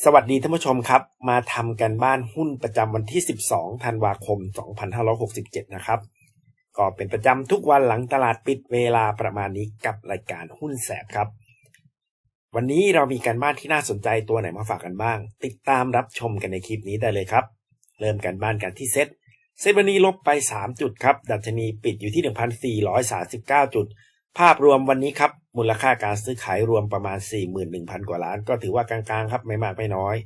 สวัสดีท่านผู้ชมครับ มาทำกันบ้านหุ้นประจำวันที่ 12 ธันวาคม 2567 นะครับ ก็เป็นประจำทุกวันหลังตลาดปิดเวลาประมาณนี้กับรายการหุ้นแสบครับ วันนี้เรามีการบ้านที่น่าสนใจตัวไหนมาฝากกันบ้าง ติดตามรับชมกันในคลิปนี้ได้เลยครับ เริ่มกันบ้านกันที่เซ็ตเซ็ตวันนี้ลบไป 3 จุดครับ ดัชนีปิดอยู่ที่ 1,439 จุด ภาพรวมวันนี้ครับ มูลค่าการซื้อขายรวมประมาณ 41,000 กว่าล้าน ก็ถือว่ากลางๆครับไม่มากไม่น้อย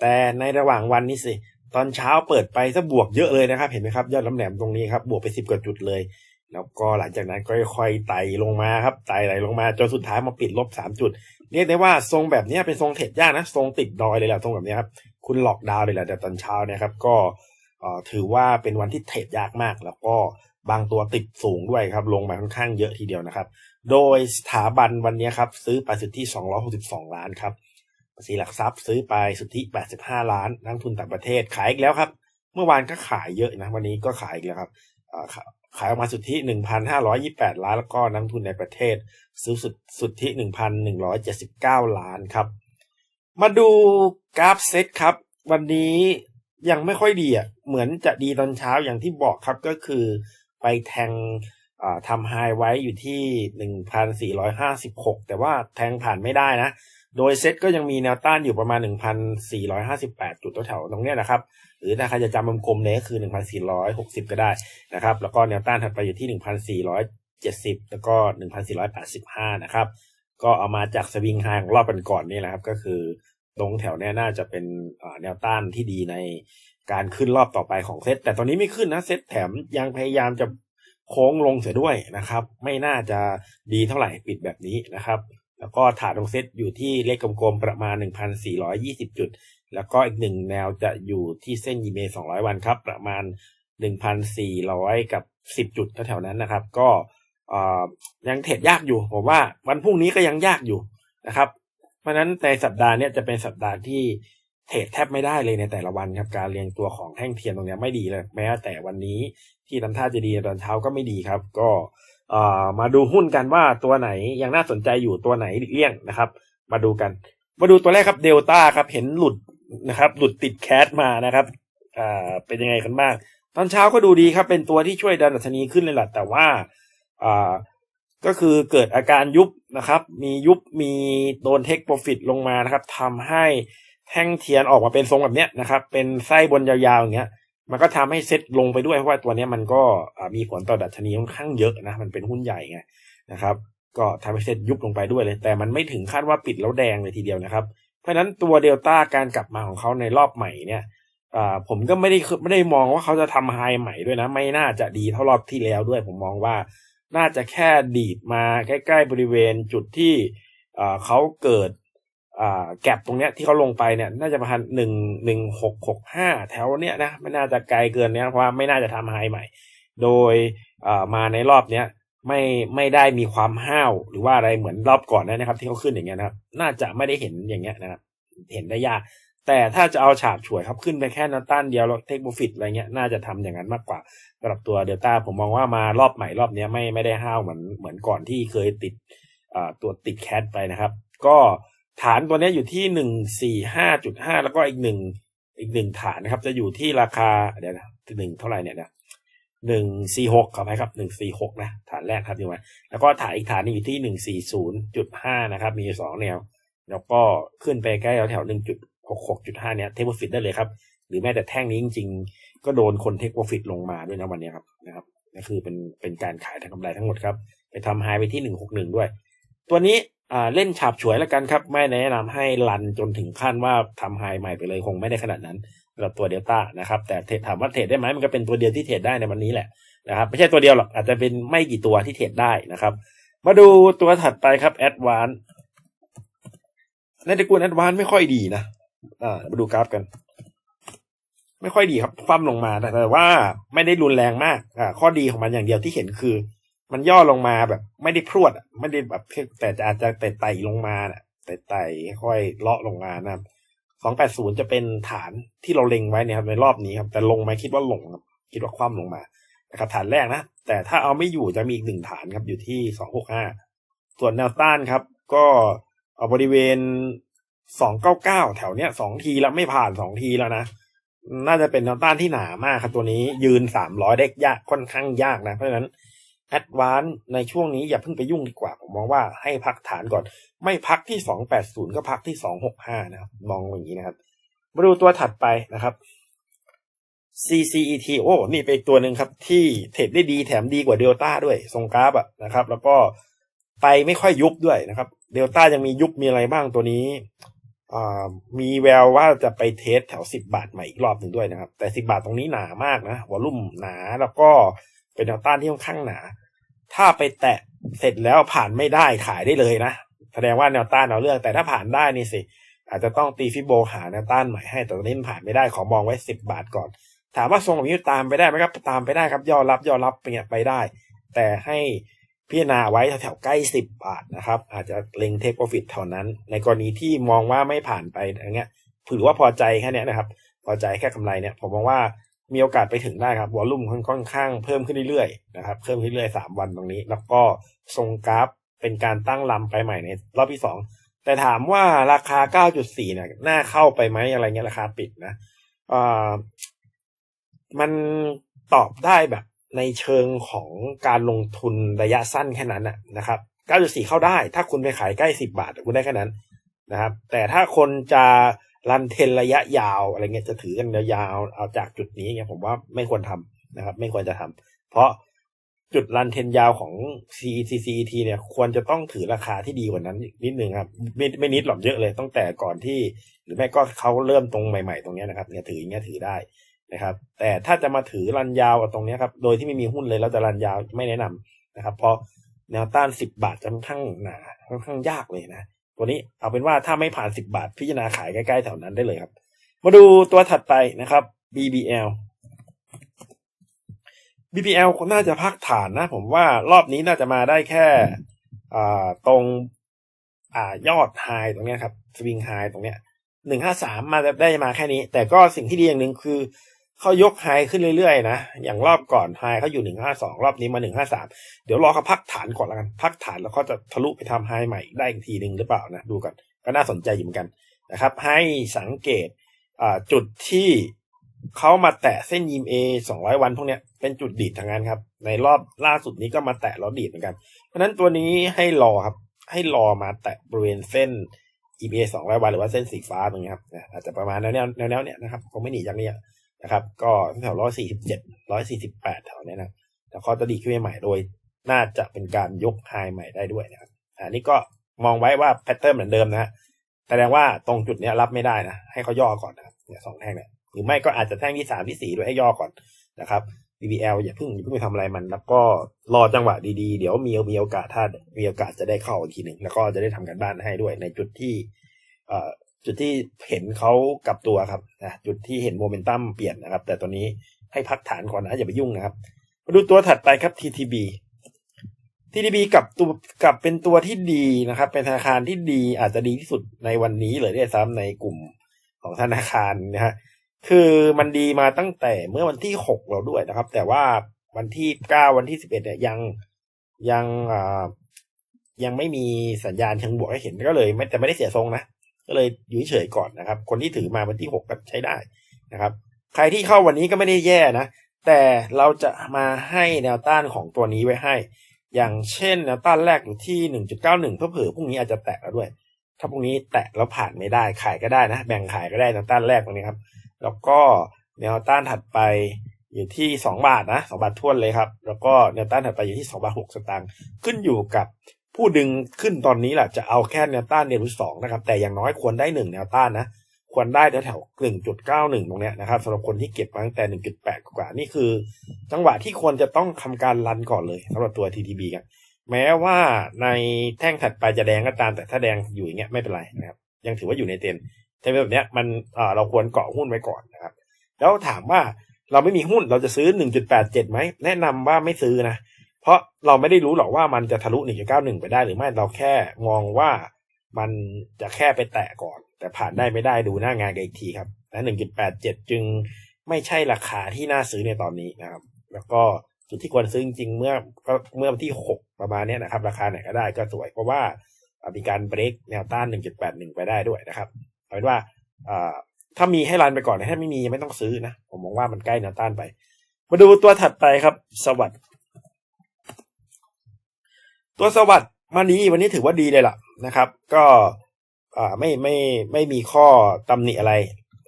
แต่ในระหว่างวันนี้สิ ตอนเช้าเปิดไปซะบวกเยอะเลยนะครับ เห็นไหมครับยอดล้ำแหลมตรงนี้ครับบวกไป 10กว่าจุดเลย แล้วก็หลังจากนั้นก็ค่อยๆไต่ลงมาครับไต่ไหลลงมาจนสุดท้ายมาปิดลบ 3 จุด เรียกได้ว่าทรงแบบนี้เป็นทรงเทรดยากนะทรงติดดอยเลยแหละทรงแบบนี้ครับคุณหลอกดาวเลยแหละแต่ตอนเช้านี่ครับก็ถือว่าเป็นวันที่เทรดยากมากแล้วก็ บางตัวติดสูงด้วยครับ ลงมาค่อนข้างเยอะทีเดียวนะครับ โดยสถาบันวันนี้ครับ ซื้อไปสุทธิ 262 ล้านครับภาษีหลักทรัพย์ซื้อไปสุทธิ 85 ล้าน นักทุนต่างประเทศขายอีกแล้วครับ เมื่อวานก็ขายเยอะนะ วันนี้ก็ขายอีกแล้วครับขาขายออกมาสุทธิ 1,528 ล้าน แล้วก็นักทุนในประเทศ ซื้อสุดสุทธิ 1,179 ล้านครับ มาดูกราฟเซตครับ วันนี้ยังไม่ค่อยดีอะเหมือนจะดีตอนเช้าอย่างที่บอกครับก็คือ ไปแทงทำไฮไว้อยู่ที่ 1,456 แต่ว่าแทงผ่านไม่ได้นะ โดยเซตก็ยังมีแนวต้านอยู่ประมาณ 1,458 จุดแถวๆตรงเนี้ยนะครับ หรือถ้าใครจะจำกลมเลยก็คือ 1,460 ก็ได้นะครับ แล้วก็แนวต้านถัดไปอยู่ที่ 1,470 แล้วก็ 1,485 นะครับ ก็เอามาจากสวิงไฮของรอบกันก่อนนี่แหละครับ ก็คือตรงแถวเนี้ยน่าจะเป็นแนวต้านที่ดีใน การขึ้นรอบต่อไปของเซตแต่ตอนนี้ไม่ขึ้นนะเซตแถมยังพยายามจะโค้งลงเสียด้วยนะครับ ไม่น่าจะดีเท่าไหร่ปิดแบบนี้นะครับ แล้วก็ฐานตรงเซตอยู่ที่เลขกลมๆประมาณ 1,420 จุด แล้วก็อีกหนึ่งแนวจะอยู่ที่เส้นยีเม200 วันครับ ประมาณ 1,400 กับ 10 จุดแถวๆนั้นนะครับ ก็ยังเทรดยากอยู่ผมว่าวันพรุ่งนี้ก็ยังยากอยู่นะครับ เพราะนั้นในสัปดาห์นี้จะเป็นสัปดาห์ที่ เทรดแทบไม่ได้เลยในแต่ละวันครับการเรียงตัวของแท่งเทียนตรงนี้ไม่ดีเลย แม้แต่วันนี้ที่ทำท่าจะดีตอนเช้าก็ไม่ดีครับ ก็เอ่อมาดูหุ้นกันว่าตัวไหนยังน่าสนใจอยู่ตัวไหนอีกเลี่ยงนะครับ มาดูกัน มาดูตัวแรกครับเดลต้าครับเห็นหลุดนะครับ หลุดติดแคสมานะครับอ่าเป็นยังไงกันบ้างตอนเช้าก็ดูดีครับเป็นตัวที่ช่วยดันดัชนีขึ้นเลยแหละแต่ว่าอ่าก็คือเกิดอาการยุบนะครับ มียุบมีโดนเทคโปรฟิตลงมานะครับทำให้ แท่งเทียนออกมาเป็นทรงแบบเนี้ยนะครับ เป็นไส้บนยาวๆอย่างเงี้ย มันก็ทำให้เซ็ตลงไปด้วย เพราะว่าตัวเนี้ยมันก็มีผลต่อดัชนีค่อนข้างเยอะนะ มันเป็นหุ้นใหญ่ไงนะครับ ก็ทำให้เซ็ตยุบลงไปด้วยเลย แต่มันไม่ถึงขั้นว่าปิดแล้วแดงเลยทีเดียวนะครับ เพราะฉะนั้นตัวเดลต้าการกลับมาของเขาในรอบใหม่เนี่ยผมก็ไม่ได้ไม่ได้มองว่าเขาจะทำไฮใหม่ด้วยนะ ไม่น่าจะดีเท่ารอบที่แล้วด้วย ผมมองว่าน่าจะแค่ดีดมาใกล้ ๆ บริเวณจุดที่เขาเกิด แก็บตรงเนี้ยที่เขาลงไปเนี่ยน่าจะประมาณหนึ่งหนึ่งหกหกห้าแถวเนี้ยนะไม่น่าจะไกลเกินเนี้ยเพราะว่าไม่น่าจะทำไฮใหม่ โดยมาในรอบเนี้ยไม่ไม่ได้มีความห้าวหรือว่าอะไรเหมือนรอบก่อนนะครับ ที่เขาขึ้นอย่างเงี้ยนะครับ น่าจะไม่ได้เห็นอย่างเงี้ยนะครับ เห็นได้ยาก แต่ถ้าจะเอาฉาบฉวยครับขึ้นไปแค่นวต้านเดียวแล้วเทคโปรฟิตอะไรเงี้ยน่าจะทำอย่างนั้นมากกว่าสำหรับตัวเดลต้าผมมองว่ามารอบใหม่รอบเนี้ยไม่ไม่ได้ห้าวเหมือนเหมือนก่อนที่เคยติดตัวติดแคทไปนะครับ ก็ ฐานตัวนี้อยู่ที่หนึ่งสี่ห้าจุดห้าแล้วก็อีกหนึ่งอีกหนึ่งฐานนะครับ จะอยู่ที่ราคาเดี๋ยวนะหนึ่งเท่าไหร่เนี่ยนะหนึ่งสี่หกขออภัยครับหนึ่งสี่หกนะฐานแรกครับอยู่ไหแล้วก็ฐานอีกฐานนึงอยู่ที่หนึ่งสี่ศูนย์จุดห้านะครับ มีสองแนว แล้วก็ขึ้นไปใกล้แถวหนึ่งจุดหกหกจุดห้าเนี่ยเทคโปรฟิตได้เลยครับ หรือแม้แต่แท่งนี้จริงๆ ก็โดนคนเทคโปรฟิตลงมาด้วยนะวันนี้ครับนะครับก็คือเป็นเป็นการขายทางกำไรทั้งหมดครับ ไปทำไฮไปที่หนึ่งหกหนึ่งด้วย ตัวนี้ อ่าเล่นฉาบฉวยแล้วกันครับ ไม่แนะนำให้รันจนถึงขั้นว่าทำไฮใหม่ไปเลยคงไม่ได้ขนาดนั้นสำหรับตัวเดลต้านะครับ แต่ถามว่าเทรดได้ไหมมันก็เป็นตัวเดียวที่เทรดได้ในวันนี้แหละนะครับไม่ใช่ตัวเดียวหรอกอาจจะเป็นไม่กี่ตัวที่เทรดได้นะครับ มาดูตัวถัดไปครับแอดวานในตระกูลแอดวานไม่ค่อยดีนะอ่ามาดูกราฟกัน ไม่ค่อยดีครับคว่ำลงมาแต่แต่ว่าไม่ได้รุนแรงมากอ่าข้อดีของมันอย่างเดียวที่เห็นคือ มันย่อลงมาแบบ ไม่ได้พรวดไม่ได้แบบแต่อาจจะแต่ไต่ลงมาน่ะแต่ไต่ค่อยเลาะลงมานะครับสองแปดศูนย์จะเป็นฐานที่เราเล็งไว้เนี่ยครับในรอบนี้ครับ แต่ลงไหมคิดว่าลงครับคิดว่าคว่ำลงมานะครับฐานแรกนะ แต่ถ้าเอาไม่อยู่จะมีอีกหนึ่งฐานครับอยู่ที่สองหกห้าส่วนแนวต้านครับ ก็เอาบริเวณสองเก้าเก้าแถวเนี้ยสองทีแล้วไม่ผ่านสองทีแล้วนะน่าจะเป็นแนวต้านที่หนามากครับตัวนี้ยืนสามร้อยได้ยากค่อนข้างยากนะ เพราะฉะนั้น แอดวานในช่วงนี้อย่าเพิ่งไปยุ่งดีกว่า ผมมองว่าให้พักฐานก่อน ไม่พักที่สองแปดศูนย์ก็พักที่สองหกห้านะครับ มองอย่างนี้นะครับ มาดูตัวถัดไปนะครับ CCET โอ้นี่เป็นอีกตัวหนึ่งครับ ที่เทรดได้ดีแถมดีกว่าเดลต้าด้วย ทรงกราฟอะนะครับ แล้วก็ไปไม่ค่อยยุบด้วยนะครับ เดลต้ายังมียุบมีอะไรบ้างตัวนี้อ่ามีแววว่าจะไปเทสแถวสิบาทใหม่อีกรอบหนึ่งด้วยนะครับ แต่สิบาทตรงนี้หนามากนะวอลุ่มหนาแล้วก็เป็นแนวต้านที่ค่อนข้างหนา ถ้าไปแตะเสร็จแล้วผ่านไม่ได้ขายได้เลยนะ แสดงว่าแนวต้านเราเลือกแต่ถ้าผ่านได้นี่สิ อาจจะต้องตีฟิโบหาแนวต้านใหม่ให้แต่ตอนนี้ผ่านไม่ได้ขอมองไว้สิบาทก่อน ถามว่าทรงแบบนี้ตามไปได้ไหมครับ ตามไปได้ครับย่อรับย่อรับไปเนี่ยไปได้ แต่ให้พิจารณาไว้แถวๆใกล้สิบบาทนะครับ อาจจะเล็งเทคโปรฟิตเท่านั้น ในกรณีที่มองว่าไม่ผ่านไปอย่างเงี้ยถือว่าพอใจแค่นี้นะครับ พอใจแค่กำไรเนี่ยผมมองว่า มีโอกาสไปถึงได้ครับวอลลุ่มค่อนข้างเพิ่มขึ้นเรื่อยๆนะครับเพิ่มขึ้นเรื่อยๆสามวันตรงนี้ แล้วก็ทรงกราฟเป็นการตั้งลำไปใหม่ในรอบที่สองแต่ถามว่าราคา 9.4เนี่ยน่าเข้าไปไหมอะไรเงี้ยราคาปิดนะอ่ามันตอบได้แบบในเชิงของการลงทุนระยะสั้นแค่นั้นนะนะครับ 9.4 เข้าได้ ถ้าคุณไปขายใกล้ 10 บาท คุณได้แค่นั้นนะครับ แต่ถ้าคนจะ รันเทนระยะยาวอะไรเงี้ยจะถือกันยาวๆเอาจากจุดนี้เนี่ยผมว่าไม่ควรทำนะครับ ไม่ควรจะทำเพราะจุดรันเทนยาวของ CCCT เนี่ย ควรจะต้องถือราคาที่ดีกว่านั้นนิดนึงครับ ไม่ไม่นิดหรอกเยอะเลยตั้งแต่ก่อนที่ หรือไม่ก็เขาเริ่มตรงใหม่ๆตรงเนี้ยนะครับเนี่ยถืออย่างเงี้ยถือได้นะครับ แต่ถ้าจะมาถือรันยาวตรงเนี้ยครับ โดยที่ไม่มีหุ้นเลยเราจะรันยาวไม่แนะนำนะครับ เพราะแนวต้านสิบาทจะค่อนข้างหนาค่อนข้างยากเลยนะ ตัวนี้เอาเป็นว่าถ้าไม่ผ่านสิบาท พิจารณาขายใกล้ๆแถวนั้นได้เลยครับ มาดูตัวถัดไปนะครับ BBL BBL คงน่าจะพักฐานนะ ผมว่ารอบนี้น่าจะมาได้แค่ตรงอยอดไฮตรงเนี้ยครับสวิงไฮตรงเนี้ยหนึ่งห้าสามมาได้มาแค่นี้ แต่ก็สิ่งที่ดีอย่างหนึ่งคือ เขายกไฮขึ้นเรื่อยๆนะ อย่างรอบก่อนไฮเขาอยู่หนึ่งห้าสองรอบนี้มาหนึ่งห้าสามเดี๋ยวรอเขาพักฐานก่อนละกัน พักฐานแล้วเขาจะทะลุไปทำไฮใหม่ได้อีกทีหนึ่งหรือเปล่านะ ดูก่อนก็น่าสนใจอยู่เหมือนกันนะครับ ให้สังเกตจุดที่เขามาแตะเส้นยิมเอสองร้อยวันพวกเนี้ยเป็นจุดดีดทางนั้นครับ ในรอบล่าสุดนี้ก็มาแตะแล้วดีดเหมือนกัน เพราะนั้นตัวนี้ให้รอครับ ให้รอมาแตะบริเวณเส้น EBA สองร้อยวันหรือว่าเส้นสีฟ้าตรงนี้ครับอาจจะประมาณแนวแนวแนวแนวเนี้ยนะครับคงไม่หนีจากเนี้ย นะครับ ก็แถวร้อยสี่สิบเจ็ดร้อยสี่สิบแปดแถวเนี้ยนะแล้วก็จะดีขึ้นใหม่โดย น่าจะเป็นการยกไฮใหม่ได้ด้วยนะครับอันนี้ก็มองไว้ว่าแพทเทิร์นเหมือนเดิมนะฮะแสดงว่าตรงจุดนี้รับไม่ได้นะให้เขาย่อก่อนนะครับเนี่ยสองแท่งเนี่ยหรือไม่ก็อาจจะแท่งที่สามที่สี่ด้วยให้ย่อก่อนนะครับ BBL อย่าเพิ่งอย่าเพิ่งไปทำอะไรมัน แล้วก็รอจังหวะดีๆ เดี๋ยวมีมีโอกาสถ้ามีโอกาสจะได้เข้าอีกทีหนึ่งแล้วก็จะได้ทำกันบ้านให้ด้วยในจุดที่เอ่อ จุดที่เห็นเขากลับตัวครับนะจุดที่เห็นโมเมนตัมเปลี่ยนนะครับ แต่ตัวนี้ให้พักฐานก่อนนะอย่าไปยุ่งนะครับ มาดูตัวถัดไปครับ TTB TTB กับตัวกับเป็นตัวที่ดีนะครับ เป็นธนาคารที่ดีอาจจะดีที่สุดในวันนี้เลยด้วยซ้ำในกลุ่มของธนาคารนะฮะคือมันดีมาตั้งแต่เมื่อวันที่หกเราด้วยนะครับ แต่ว่าวันที่เก้าวันที่สิบเอ็ดเนี่ยยังยังอ่ายังไม่มีสัญญาณเชิงบวกให้เห็นก็เลยไม่แต่ไม่ได้เสียทรงนะ ก็เลยอยู่เฉยก่อนนะครับ คนที่ถือมาวันที่หกก็ใช้ได้นะครับ ใครที่เข้าวันนี้ก็ไม่ได้แย่นะ แต่เราจะมาให้แนวต้านของตัวนี้ไว้ให้ อย่างเช่นแนวต้านแรกอยู่ที่หนึ่งจุดเก้าหนึ่งเพื่อเผื่อพรุ่งนี้อาจจะแตะแล้วด้วย ถ้าพรุ่งนี้แตะแล้วผ่านไม่ได้ขายก็ได้นะ แบ่งขายก็ได้แนวต้านแรกตรงนี้ครับ แล้วก็แนวต้านถัดไปอยู่ที่สองบาทนะสองบาททวนเลยครับ แล้วก็แนวต้านถัดไปอยู่ที่สองบาทหกสตางค์ขึ้นอยู่กับ ผู้ดึงขึ้นตอนนี้แหละจะเอาแค่แนวต้านเดียวหรือสองนะครับ แต่อย่างน้อยควรได้หนึ่งแนวต้านนะ ควรได้แถวหนึ่งจุดเก้าหนึ่งตรงเนี้ยนะครับสำหรับคนที่เก็บมาตั้งแต่หนึ่งจุดแปดกว่านี่คือ จังหวะที่ควรจะต้องทำการรันก่อนเลยสำหรับตัว TTB ครับแม้ว่าในแท่งถัดไปจะแดงก็ตามแต่ถ้าแดงอยู่อย่างเงี้ยไม่เป็นไรนะครับ ยังถือว่าอยู่ในเทรนแต่แบบเนี้ยมันเราควรเกาะหุ้นไว้ก่อนนะครับ แล้วถามว่าเราไม่มีหุ้นเราจะซื้อ 1.87ไหมแนะนำว่าไม่ซื้อนะ เพราะเราไม่ได้รู้หรอกว่ามันจะทะลุ 1.91 ไปได้หรือไม่เราแค่มองว่ามันจะแค่ไปแตะก่อน แต่ผ่านได้ไม่ได้ดูหน้างานกันอีกทีครับและ1.87 จึงไม่ใช่ราคาที่น่าซื้อในตอนนี้นะครับ แล้วก็จุดที่ควรซื้อจริงๆเมื่อก็เมื่อวันที่ 6 ประมาณนี้นะครับ ราคาไหนก็ได้ก็สวย เพราะว่ามีการเบรกแนวต้าน 1.81 ไปได้ด้วยนะครับเอาเป็นว่าถ้ามีให้รันไปก่อนถ้าไม่มียังไม่ต้องซื้อนะ ผมมองว่ามันใกล้แนวต้านไป มาดูตัวถัดไปครับ สวัสด ตัวสวัสดมาดีวันนี้ถือว่าดีเลยล่ะนะครับ ก็อ่าไม่ไม่ไม่มีข้อตำหนิอะไร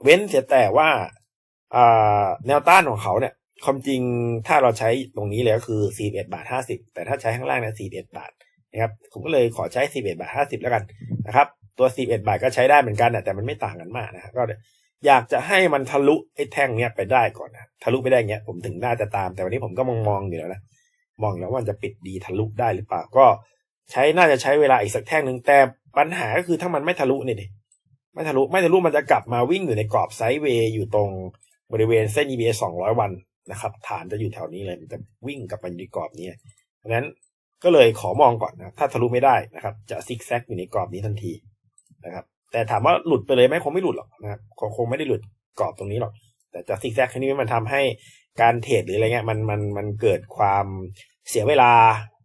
เว้นเสียแต่ว่าอ่าแนวต้านของเขาเนี่ยความจริงถ้าเราใช้ตรงนี้เลยก็คือ41บาท50 แต่ถ้าใช้ข้างล่างเนี่ย41บาทนะครับผมก็เลยขอใช้41บาท50 แล้วกันนะครับตัว41บาทก็ใช้ได้เหมือนกันนะแต่มันไม่ต่างกันมากนะก็อยากจะให้มันทะลุไอ้แท่งเนี้ยไปได้ก่อนนะทะลุไปได้เงี้ยผมถึงน่าจะตามแต่วันนี้ผมก็มองมองอยู่แล้วนะ มองแล้วว่ามันจะปิดดีทะลุได้หรือเปล่าก็ใช้น่าจะใช้เวลาอีกสักแท่งหนึ่งแต่ปัญหาก็คือถ้ามันไม่ทะลุนี่ดิไม่ทะลุไม่ทะลุมันจะกลับมาวิ่งอยู่ในกรอบไซด์เวย์อยู่ตรงบริเวณเส้น EBA 200 วันนะครับ ฐานจะอยู่แถวนี้เลยมันจะวิ่งกลับมาอยู่ในกรอบนี้เพราะฉะนั้นก็เลยขอมองก่อนนะถ้าทะลุไม่ได้นะครับ จะซิกแซกอยู่ในกรอบนี้ทันทีนะครับ แต่ถามว่าหลุดไปเลยไหมคงไม่หลุดหรอกนะครับคงคงไม่ได้หลุดกรอบตรงนี้หรอก แต่จะซิกแซกครั้งนี้มันทำให้ การเทรดหรืออะไรเงี้ยมันมันมันเกิดความเสียเวลา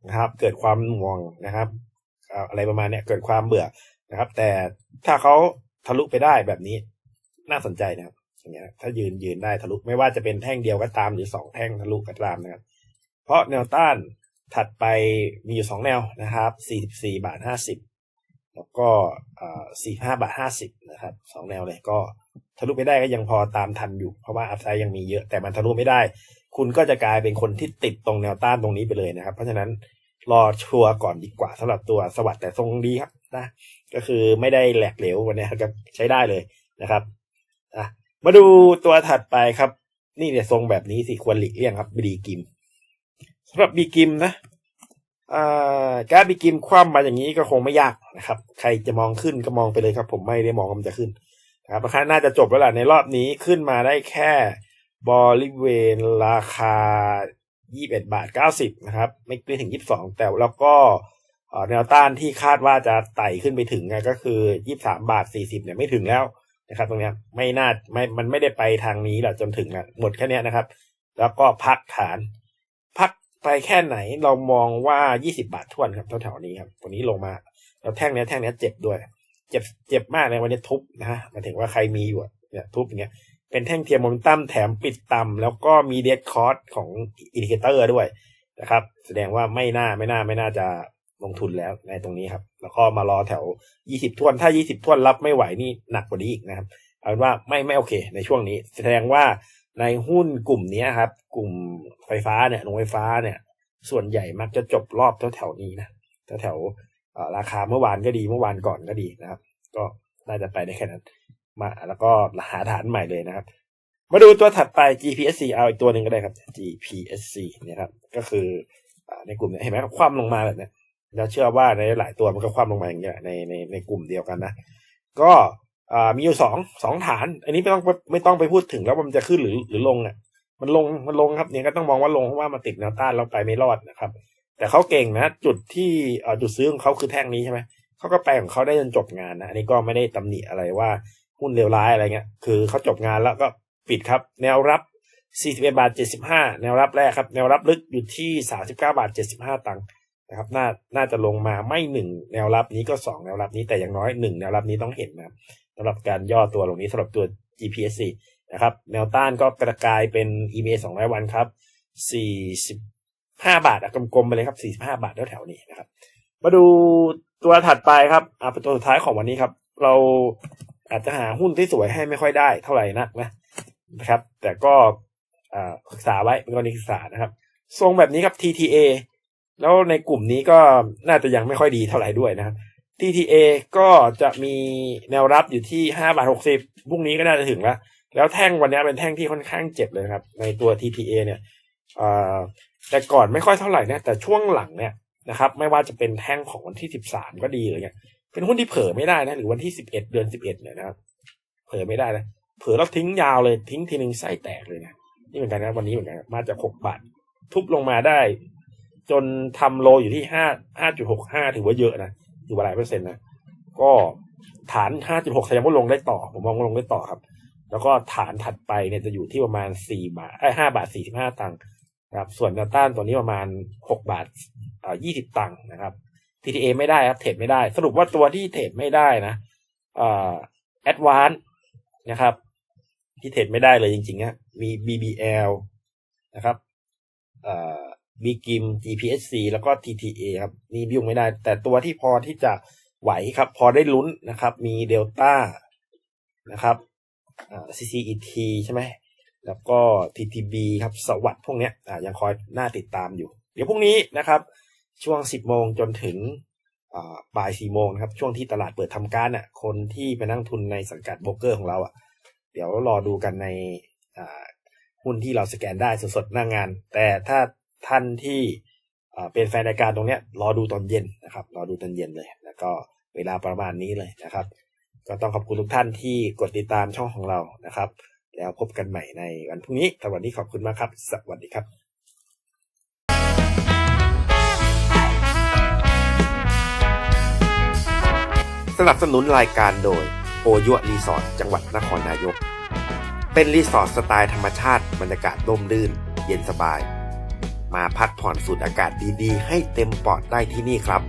นะครับ เกิดความหน่วงนะครับเอ่ออะไรประมาณเนี้ยเกิดความเบื่อนะครับ แต่ถ้าเขาทะลุไปได้แบบนี้น่าสนใจนะครับอย่างเงี้ยถ้ายืนยืนได้ทะลุไม่ว่าจะเป็นแท่งเดียวก็ตามหรือสองแท่งทะลุก็ตามนะครับ เพราะแนวต้านถัดไปมีอยู่สองแนวนะครับสี่สิบสี่บาทห้าสิบ แล้วก็สี่ห้าบาทห้าสิบนะครับสองแนวเลยก็ทะลุไปได้ก็ยังพอตามทันอยู่ เพราะว่าอัพไซด์ยังมีเยอะแต่มันทะลุไม่ได้ คุณก็จะกลายเป็นคนที่ติดตรงแนวต้านตรงนี้ไปเลยนะครับ เพราะฉะนั้นรอชัวร์ก่อนดีกว่าสำหรับตัวสวัสด์แต่ทรงดีครับนะก็คือไม่ได้แหลกเหลววันนี้ก็ใช้ได้เลยนะครับอะมาดูตัวถัดไปครับ นี่เนี่ยทรงแบบนี้สิควรหลีกเลี่ยงครับบีกิมสำหรับบีกิมนะ การบีกิมคว่ำมาอย่างนี้ก็คงไม่ยากนะครับ ใครจะมองขึ้นก็มองไปเลยครับ ผมไม่ได้มองว่ามันจะขึ้นนะครับราคาน่าจะจบแล้วแหละในรอบนี้ขึ้นมาได้แค่บริเวณราคา 21 บาท 90 นะครับ ไม่ไม่ถึง 22 แต่แล้วก็เอ่อแนวต้านที่คาดว่าจะไต่ขึ้นไปถึงก็คือ 23 บาท 40 เนี่ยไม่ถึงแล้วนะครับ ตรงนี้ไม่น่าไม่มันไม่ได้ไปทางนี้แหละจนถึงนะหมดแค่นี้นะครับ แล้วก็พักฐาน ไปแค่ไหนเรามองว่า20บาททวนครับแถวๆนี้ครับวันนี้ลงมา แล้วแท่งเนี้ยแท่งเนี้ยเจ็บด้วย เจ็บเจ็บมากเลยวันนี้ทุบนะฮะมาถึงว่าใครมีอยู่เนี่ยทุบอย่างเงี้ยเป็นแท่งเทียมโมเมนตัมแถมปิดต่ำแล้วก็มีเดดคอร์สของอินดิเคเตอร์ด้วยนะครับ แสดงว่าไม่น่าไม่น่าไม่น่าจะลงทุนแล้วในตรงนี้ครับ แล้วก็มารอแถว 20ทวน ถ้า 20ทวนรับไม่ไหวนี่หนักกว่านี้อีกนะครับเอาเป็นว่าไม่ไม่โอเค ในช่วงนี้ แสดงว่า ในหุ้นกลุ่มนี้ครับ กลุ่มไฟฟ้าเนี่ยโรงไฟฟ้าเนี่ย ส่วนใหญ่มักจะจบรอบแถวๆนี้นะแถวๆราคาเมื่อวานก็ดีเมื่อวานก่อนก็ดีนะครับ ก็น่าจะไปได้แค่นั้น มาแล้วก็หาฐานใหม่เลยนะครับ มาดูตัวถัดไป GPSC เอาอีกตัวหนึ่งก็ได้ครับ GPSC เนี่ยครับ ก็คือในกลุ่มเนี้เห็นไหมคว่ำลงมาแบบนี้เราเชื่อว่าในหลายตัวมันก็คว่ำลงมาอย่างเงี้ยในในในกลุ่มเดียวกันนะ ก็ มีอยู่สองสองฐาน อันนี้ไม่ต้องไม่ต้องไปพูดถึงแล้วมันจะขึ้นหรือหรือลงอะ มันลงมันลงครับเนี่ยก็ต้องมองว่าลงเพราะว่ามันติดแนวต้านเราไปไม่รอดนะครับ แต่เขาเก่งนะ จุดที่จุดซื้อของเขาคือแท่งนี้ใช่ไหมเขาก็ไปของเขาได้จนจบงานนะอันนี้ก็ไม่ได้ตำหนิอะไรว่าหุ้นเลวร้ายอะไรเงี้ย คือเขาจบงานแล้วก็ปิดครับ แนวรับ41บาท75 แนวรับแรกครับ แนวรับลึกอยู่ที่ 39บาท75 ตังค์นะครับน่าน่าจะลงมาไม่หนึ่งแนวรับนี้ก็สองแนวรับนี้แต่อย่างน้อยหนึ่งแนวรับนี้ต้องเห็นนะครับำหรับการย่อตัวลงนี้สำหรับตัว GPSC นะครับแนวต้านก็กระจายเป็น EMA 200 วันครับ 45 บาทกลมๆไปเลยครับ 45 บาทแถวๆนี้นะครับ มาดูตัวถัดไปครับอ่าเป็นตัวสุดท้ายของวันนี้ครับ เราอาจจะหาหุ้นที่สวยให้ไม่ค่อยได้เท่าไหร่นักนะนะครับ แต่ก็อ่าศึกษาไว้เป็นกรณีศึกษานะครับ ทรงแบบนี้ครับ TTA แล้วในกลุ่มนี้ก็น่าจะยังไม่ค่อยดีเท่าไหร่ด้วยนะครับ TTA ก็จะมีแนวรับอยู่ที่5บาท60พรุ่งนี้ก็น่าจะถึงแล้ว แล้วแท่งวันนี้เป็นแท่งที่ค่อนข้างเจ็บเลยครับ ในตัว TTA เนี่ยแต่ก่อนไม่ค่อยเท่าไหร่นะแต่ช่วงหลังเนี่ยนะครับ ไม่ว่าจะเป็นแท่งของวันที่13ก็ดีอะไรเงี้ยเป็นหุ้นที่เผลอไม่ได้นะหรือวันที่11เดือน11เนี่ยนะครับ เผลอไม่ได้นะเผลอแล้วทิ้งยาวเลยทิ้งทีหนึ่งไส้แตกเลยนะนี่เหมือนกันนะวันนี้เหมือนกันมาจาก6บาท ทุบลงมาได้ จนทำโลอยู่ที่5 5.65ถือว่าเยอะนะ อว่หลายเปอร์เซ็นต์นะก็ฐาน 5.6แสดงว่าลงได้ต่อ ผมมองว่าลงได้ต่อครับ แล้วก็ฐานถัดไปเนี่ยจะอยู่ที่ประมาณ 4 บาทไอ้5บาท 45 ตังค์นะครับ ส่วนแนวต้านตัวนี้ประมาณ 6 บาทอ่า20 ตังค์นะครับ TTA ไม่ได้ครับ เทรดไม่ได้ สรุปว่าตัวที่เทรดไม่ได้นะเอ่อ Advance นะครับ ที่เทรดไม่ได้เลยจริงๆนะมี BBL นะครับเอ่อ b g i m GPSC แล้วก็ TTA ครับนี่ยุ่งไม่ได้ แต่ตัวที่พอที่จะไหวครับ พอได้ลุ้นนะครับ มีเดลต้านะครับอ่า CCET ใช่ไหมแล้วก็ TTB ครับสวัสด์พวกเนี้ยอ่ายังคอยน่าติดตามอยู่ เดี๋ยวพรุ่งนี้นะครับ ช่วง 10 โมงจนถึงอ่าบ่าย4โมงนะครับ ช่วงที่ตลาดเปิดทำการอะคนที่ไปนั่งทุนในสังกัดโบรกเกอร์ของเราอะเดี๋ยวรอดูกันในอ่าหุ้นที่เราสแกนได้สดๆหน้างงาน แต่ถ้า ท่านที่เป็นแฟนรายการตรงเนี้ยรอดูตอนเย็นนะครับรอดูตอนเย็นเลย แล้วก็เวลาประมาณนี้เลยนะครับ ก็ต้องขอบคุณทุกท่านที่กดติดตามช่องของเรานะครับ แล้วพบกันใหม่ในวันพรุ่งนี้สวัสดีขอบคุณมากครับ สวัสดีครับสนับสนุนรายการโดยโอยุรีสอร์ทจังหวัดนครนายก เป็นรีสอร์ทสไตล์ธรรมชาติบรรยากาศร่มรื่น เย็นสบาย มาพักผ่อนสูดอากาศดีๆ ให้เต็มปอดได้ที่นี่ครับ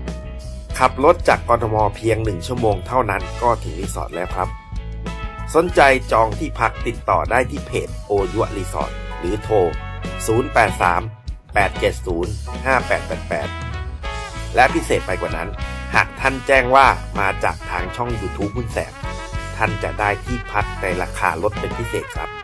ขับรถจากกรทมเพียงหนึ่งชั่วโมงเท่านั้นก็ถึงรีสอร์ทแล้วครับ สนใจจองที่พักติดต่อได้ที่เพจโอยุรีสอร์ทหรือโทร 083 870 5888 และพิเศษไปกว่านั้น หากท่านแจ้งว่ามาจากทางช่อง YouTube หุ้นแสบ ท่านจะได้ที่พักในราคาลดเป็นพิเศษครับ